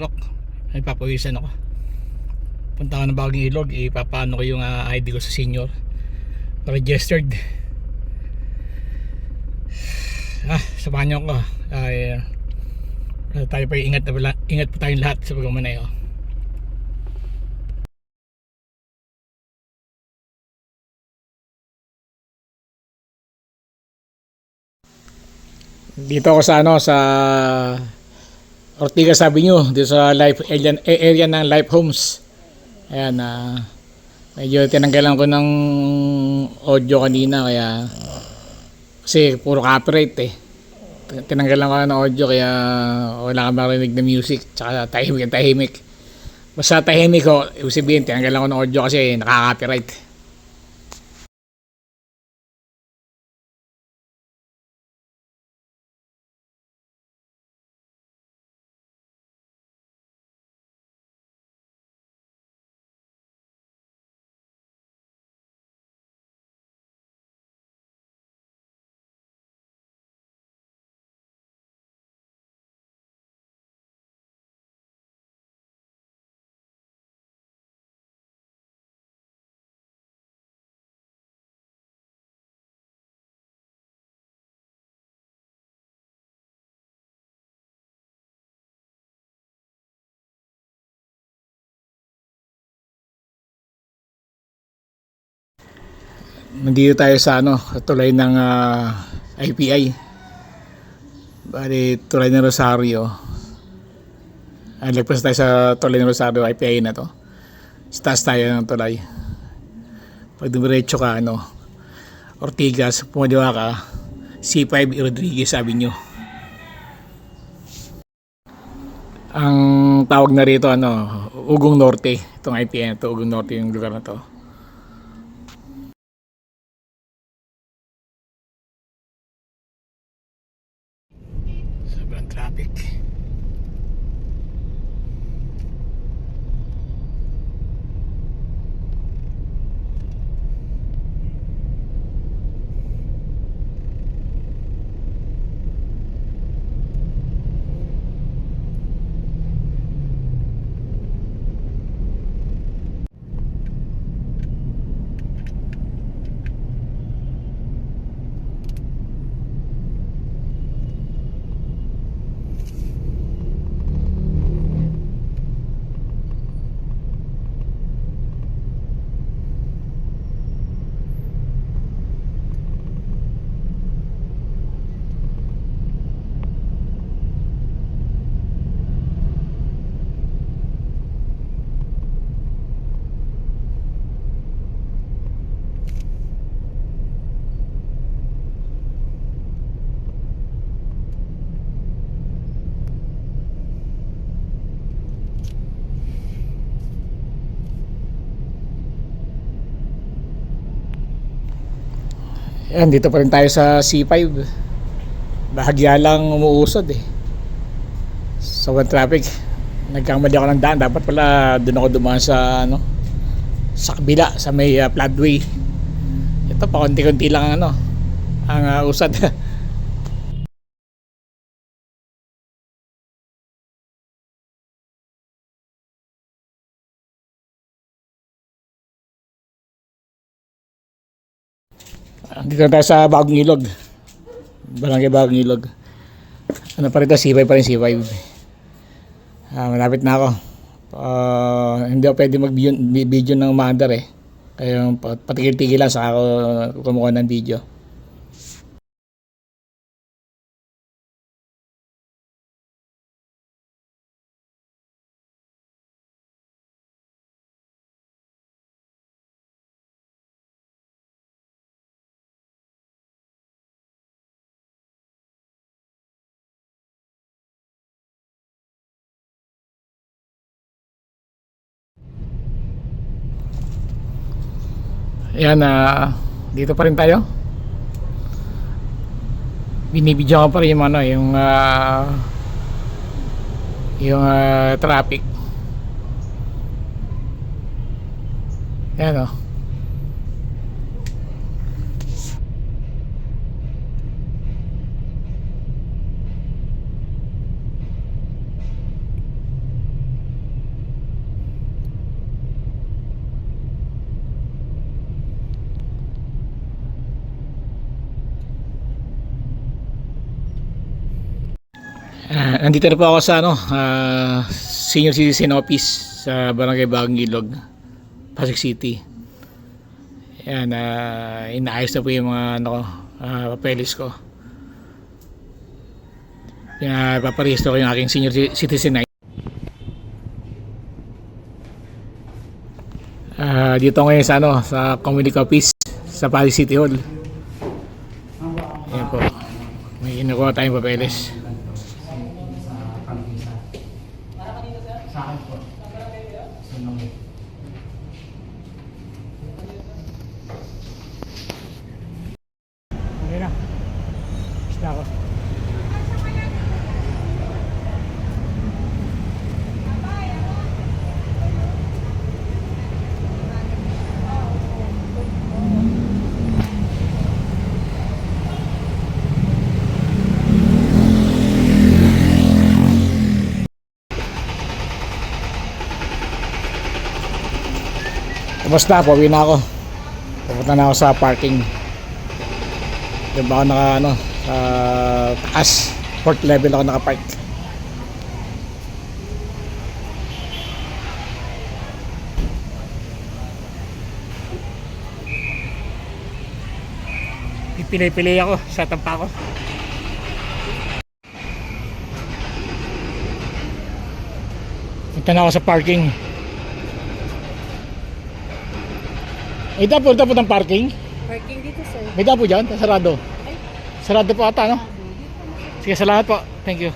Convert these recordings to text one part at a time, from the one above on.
Rock. May papawisan ako. Punta ako ng bagong ilog. Ipapaano ko yung ah, ID ko sa senior. Registered. Ah, samahan niyo ako. Ay, uh, tayo pa ingat na ingat pa tayong lahat sa pagmamaneho. Dito ako sa ano sa Ortigas Avenue dito sa life area, area ng Life Homes. Ayan na medyo tinanggalan ko ng audio kanina kaya kasi puro copyright eh. Tinanggalan ko ng audio kaya wala ka marinig na music tsaka tahimik tahimik. Basta tahimik ko, ibig sabihin tinanggalan ko ng audio kasi nakaka-copyright. Nandito tayo sa ano, tulay ng ah, IPI. Bali, tulay ng Rosario. Ay, lagpas tayo sa tulay ng Rosario IPI na to. Sa taas tayo ng tulay. Pag dumiretso ka, ano, Ortigas, pumadiwa ka, C5 Rodriguez Avenue. Ang tawag na rito, ano, Ugong Norte. Itong IPI na to, Ugong Norte yung lugar na to. Sobrang traffic. Yan, dito pa rin tayo sa C5. Bahagya lang umuusad eh. Sobrang traffic. Nagkamali ako ng daan. Dapat pala doon ako dumaan sa ano sa kabila, sa may uh, floodway. Ito pa konti-konti lang ang ano ang uh, usad. Dito tayo sa Bagong Ilog. Barangay Bagong Ilog. Ano pa rito? C5 pa rin C5. Ah, malapit na ako. Ah, hindi ako pwede mag-video ng umaandar eh. Kaya pat- patigil-tigil lang sa ako kumuha ng video. Ayan, ah, dito pa rin tayo. Binibidyo ko pa rin yung ano, yung ah, yung ah, traffic. Ayan oh. Nandito na po ako sa ano, ah, Senior Citizen Office sa Barangay Bagong Ilog, Pasig City. Ayan, ah, inaayos na po yung mga ano, ah, papeles ko. Pinapaparehistro ko yung aking Senior Ci- Citizen ID. Ah, dito ngayon sa ano, sa Community Office sa Pasig City Hall. Ayan po. May kinukuha tayong papeles. Okay na. Basta ako. Basta, pauwi na ako. Pupunta na ako sa parking. Diyan ba ako naka, ano, sa taas. Fourth level ako nakapark. Pipili-pili ako sa tampa ko. Punta na ako sa parking. May dapo, dapo ng parking? Parking dito, sir. May dapo dyan? Sarado. Sarado po ata, no? Sige, salamat po. Thank you.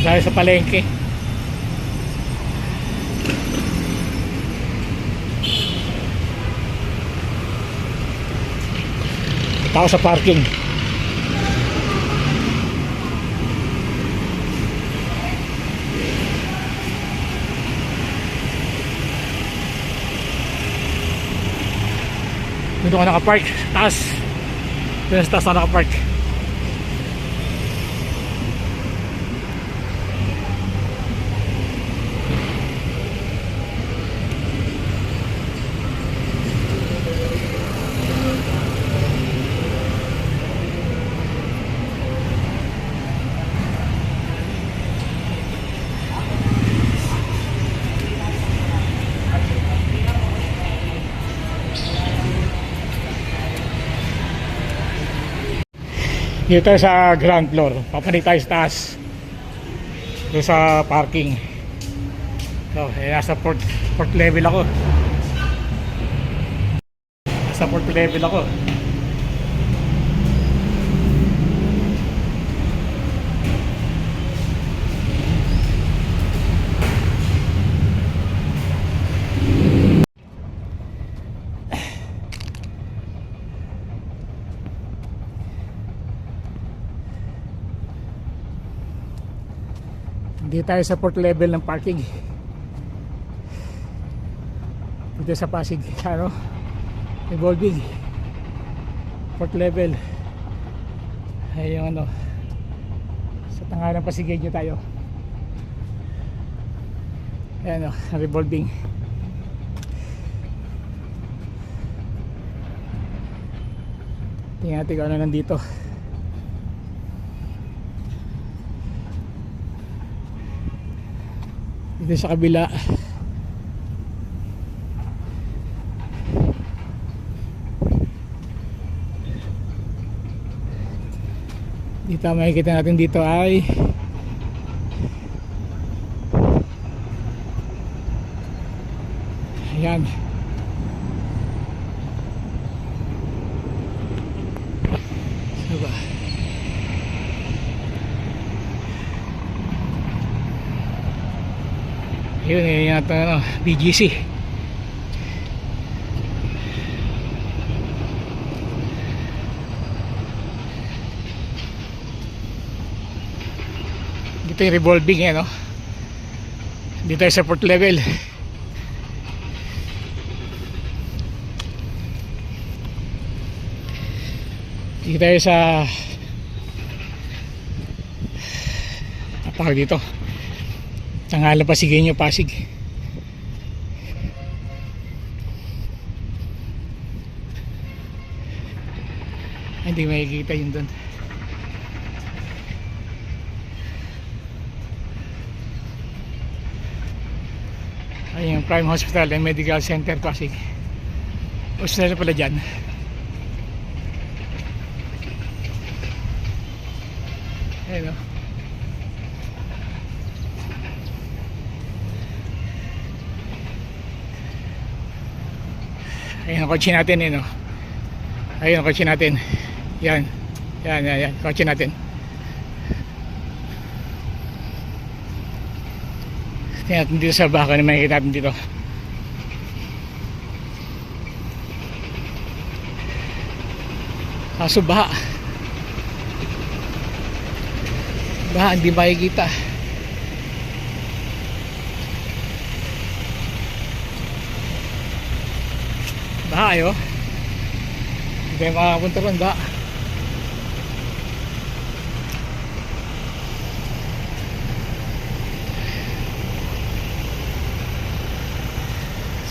Dahil sa palengke. Tao sa parking. Dito ako nakapark. Taas. Dito sa taas ako nakapark. Dito sa ground floor. Papanik tayo sa taas. Dito sa parking. So, eh, nasa fourth, fourth level ako. Nasa fourth level ako. Hindi tayo sa fourth level ng parking. Dito sa Pasig, ano? Evolving. Fourth level. Ay ano. Sa tangalan Pasigueño tayo. Ayan o, revolving. Tingnan natin kung ano nandito. Dito sa kabila. Dito makikita natin dito ay ayan Ano ba? Yun, yun yata ano, BGC. Dito yung revolving eh, no? Dito tayo sa port level. Dito tayo sa Tawag dito Tangalan Pasigueño Pasig. Ay, Hindi makikita yun doon Ay, yung Prime Hospital and Medical Center Pasig. Hospital pala dyan. Ayun o. Ayun ang kotse natin eh no. Ayun kotse natin. Yan. Yan, yan, yan. Kotse natin. Tingnan natin dito sa baka na makikita natin dito. Kaso baha. Baha, hindi makikita. Baha ayo. Hindi tayo makakapunta ron, baha.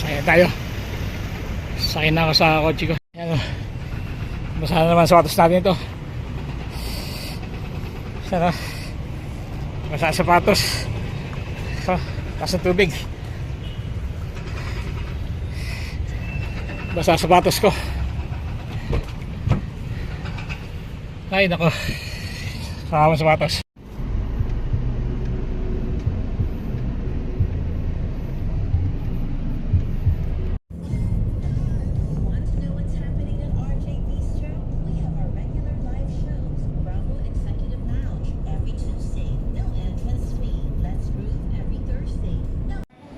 Saya tayo. Sakay na ako sa kotse ko. Yan o. Basa na naman sapatos natin ito. Sana. Basa sapatos. So, ng tubig. Basa sapatos ko. Ay, nako. Saka sapatos.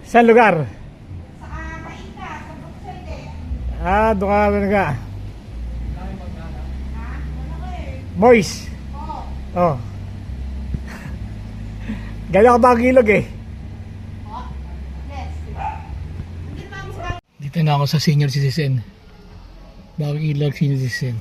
Saan lugar? Ah, doon ka ka. Boys. Oh. Gala ka ba ang ilog eh? Dito na ako sa senior citizen. Bagong ilog senior citizen.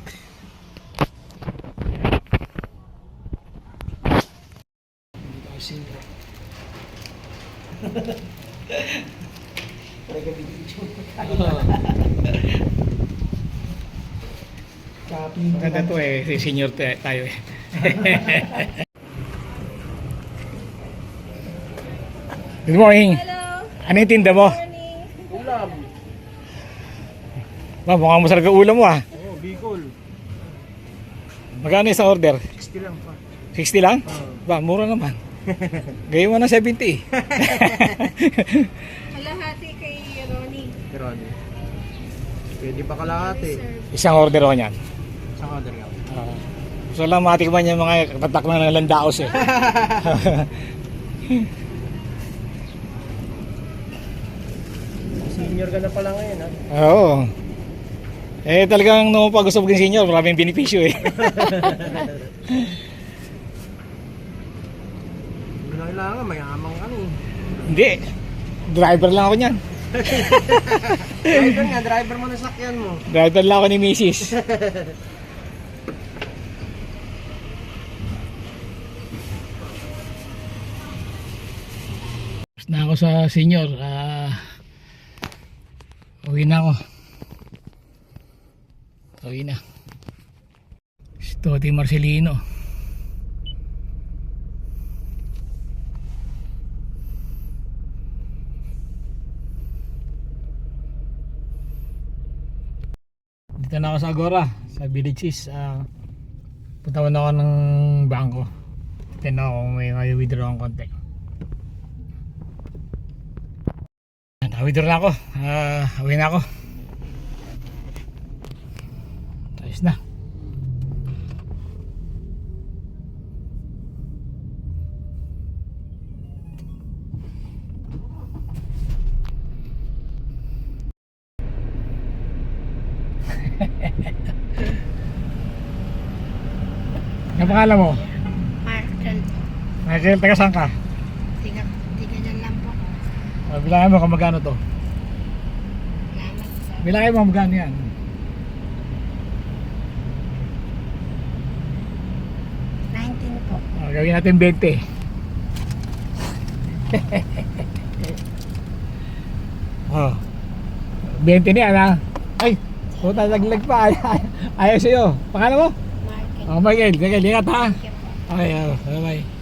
To eh, si senior tayo eh. Good morning. Hello. Ano yung tinda mo? Morning. Ulam. Ba, mukhang masarap ang ulam mo ah. Oo, Bicol. Magkano isang order? 60 lang pa. 60 lang? Ba, mura naman. Gawin mo na 70. Kalahati kay Ronnie. Ano? Pwede pa kalahati. Isang order ako niyan. Saan ka dali ako? Uh, gusto lang matikman yung mga patak na landaos eh. Senior ka na pala ngayon ha? Oo. Eh talagang nung pag gusto maging senior, maraming benepisyo eh. Hindi na kailangan, mayamang ka eh. Hindi. Driver lang ako niyan. Driver nga, driver mo na sakyan mo. Driver lang ako ni Mrs. sa senior. Ah, uwi na ako. Uwi na. Si Toti Marcelino. Dito na ako sa Agora, sa Villages. Uh, punta na ako ng bangko. Na ako may withdraw ang konti. Na-withdraw na ako. Uh, uwi na ako. Ayos na. Ang pangalan mo? Markel, Michael, taga saan ka? Uh, bilangin mo kung magkano to. Bilangin mo magkano yan. Oh, gawin natin 20. oh. 20 niya na. Ah. Ay, puta laglag pa. Ay, ay, ayaw sa'yo. Pangalan mo? Michael. Oh, Michael. Michael, ingat ha. Okay, oh, bye-bye.